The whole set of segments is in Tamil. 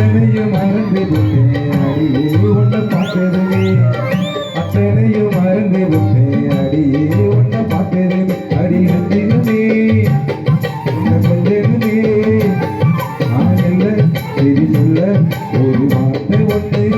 அத்தனையும் மறந்து விட்டேன் அடியே உன்னை பார்த்ததுமே. அத்தனையும் மறந்து விட்டேன் அடியே உன்னை பார்த்ததுமே. அடி நந்தினமே கொஞ்சமே நான் என்ன சரி சொல்ல ஒரு வார்த்தை ஒன்று.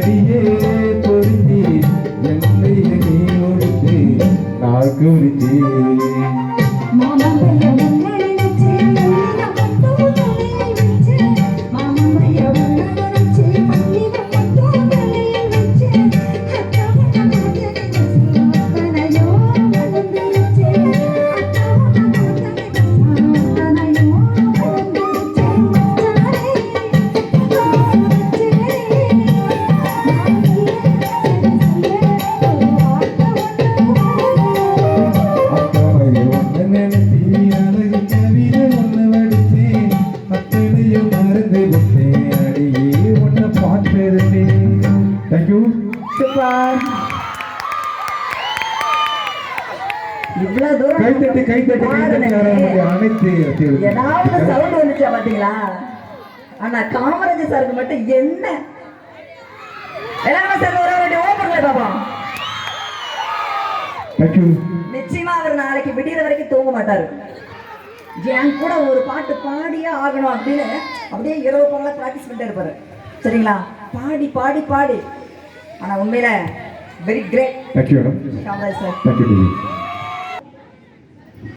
அடியே இவ்வளவு தூரம் அனைத்து ஏதாவது ரசிகர்களுக்கும் சவுண்ட் வந்துச்சா பாத்தீங்களா? ஆனா காமராஜர் சாருக்கு மட்டும் என்ன? எல்லாருமே சேர்ந்து ஒரு வாட்டி ஓப்பன்ல பாப்போம் தேங்க்யூ நிச்சயமா அவர் நாளைக்கு விடியற வரைக்கும் தூங்க மாட்டாரு. என் கூட ஒரு பாட்டு பாடியே ஆகணும் அப்படின்னு அப்படியே இரவு பகல ப்ராக்டிஸ் பண்ணிட்டே இருப்பாரு. சரிங்களா? பாடி பாடி பாடி. ஆனா உண்மையில வெரி கிரேட் காமராஜ் சார்.